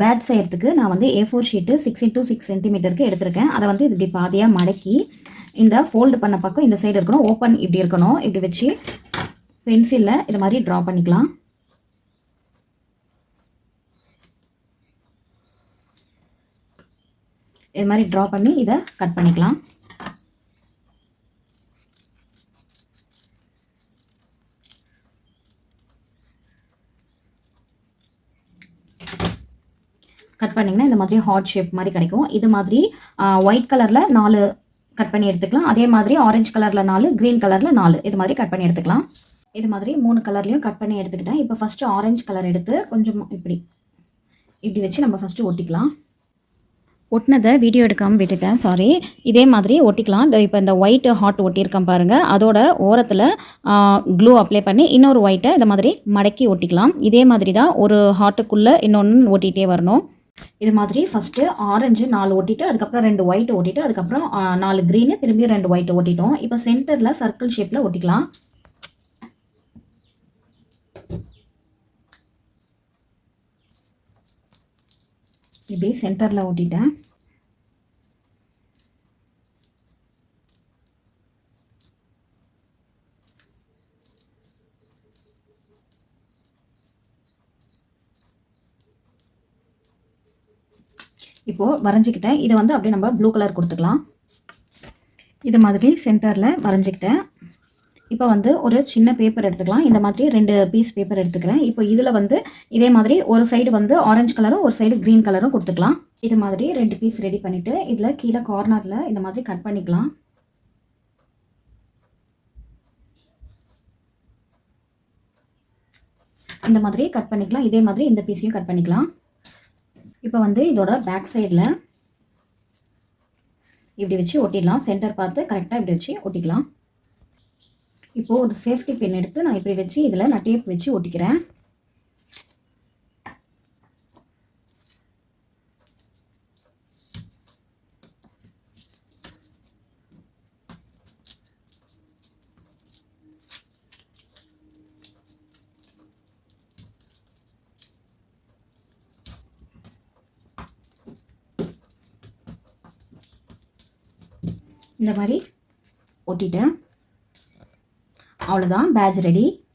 Batch செய்கிறதுக்கு நான் வந்து A four sheet six into six சென்டிமீட்டருக்கு எடுத்திருக்கேன். அதை வந்து இப்படி பாதியாக மடக்கி இந்த ஃபோல்டு பண்ண பக்கம் இந்த சைடு இருக்கணும். ஓப்பன் இப்படி இருக்கணும். இப்படி வச்சு பென்சிலில் இது மாதிரி ட்ரா பண்ணிக்கலாம். இது மாதிரி ட்ரா பண்ணி இதை கட் பண்ணிக்கலாம். கட் பண்ணிங்கன்னா இந்த மாதிரி ஹார்ட் ஷேப் மாதிரி கிடைக்கும். இது மாதிரி ஒயிட் கலரில் நாலு கட் பண்ணி எடுத்துக்கலாம். அதே மாதிரி ஆரஞ்சு கலரில் நாலு க்ரீன் கலரில் நாலு இது மாதிரி கட் பண்ணி எடுத்துக்கலாம். இது மாதிரி மூணு கலர்லேயும் கட் பண்ணி எடுத்துக்கிட்டேன். இப்போ ஃபஸ்ட்டு ஆரஞ்சு கலர் எடுத்து கொஞ்சம் இப்படி இப்படி வச்சு நம்ம ஃபஸ்ட்டு ஒட்டிக்கலாம். ஒட்டினதை வீடியோ எடுக்காமல் விட்டுட்டேன். சாரி இதே மாதிரி ஒட்டிக்கலாம். இந்த இப்போ இந்த ஒயிட் ஹாட் ஒட்டியிருக்கேன் பாருங்கள் அதோட ஓரத்தில் க்ளூ அப்ளை பண்ணி இன்னொரு ஒயிட்டை இந்த மாதிரி மடக்கி ஒட்டிக்கலாம். இதே மாதிரி தான் ஒரு ஹாட்டுக்குள்ளே இன்னொன்று ஒட்டிகிட்டே வரணும். இது மாதிரி ஃபஸ்ட்டு ஆரஞ்சு நாலு ஓட்டிட்டு அதுக்கப்புறம் ரெண்டு ஒயிட் ஓட்டிட்டு அதுக்கப்புறம் நாலு க்ரீனு திரும்பி ரெண்டு ஒயிட் ஒட்டிட்டோம் இப்போ சென்டரில் சர்க்கிள் ஷேப்பில் ஒட்டிக்கலாம் இப்படி சென்டரில் ஓட்டிட்டேன். இப்போது வரைஞ்சிக்கிட்டேன். இதை வந்து அப்படியே நம்ம ப்ளூ கலர் கொடுத்துக்கலாம். இது மாதிரி சென்டரில் வரைஞ்சிக்கிட்டேன். இப்போ வந்து ஒரு சின்ன பேப்பர் எடுத்துக்கலாம். இந்த மாதிரி ரெண்டு பீஸ் பேப்பர் எடுத்துக்கிறேன். இப்போ இதில் வந்து இதே மாதிரி ஒரு சைடு வந்து ஆரஞ்சு கலரும் ஒரு சைடு க்ரீன் கலரும் கொடுத்துக்கலாம். இது மாதிரி ரெண்டு பீஸ் ரெடி பண்ணிவிட்டு இதில் கீழே கார்னரில் இந்த மாதிரி கட் பண்ணிக்கலாம். இந்த மாதிரி கட் பண்ணிக்கலாம். இதே மாதிரி இந்த பீஸையும் கட் பண்ணிக்கலாம். இப்போ வந்து இதோட பேக் சைடில் இப்படி வச்சு ஒட்டிடலாம். சென்டர் பார்த்து கரெக்டாக இப்படி வச்சு ஒட்டிக்கலாம். இப்போது ஒரு சேஃப்டி பின் எடுத்து நான் இப்படி வச்சு இதில் நான் டேப் வச்சு ஒட்டிக்கிறேன். இந்த மாதிரி ஒட்டிட்டேன். அவ்வளோதான் பேட்ச் ரெடி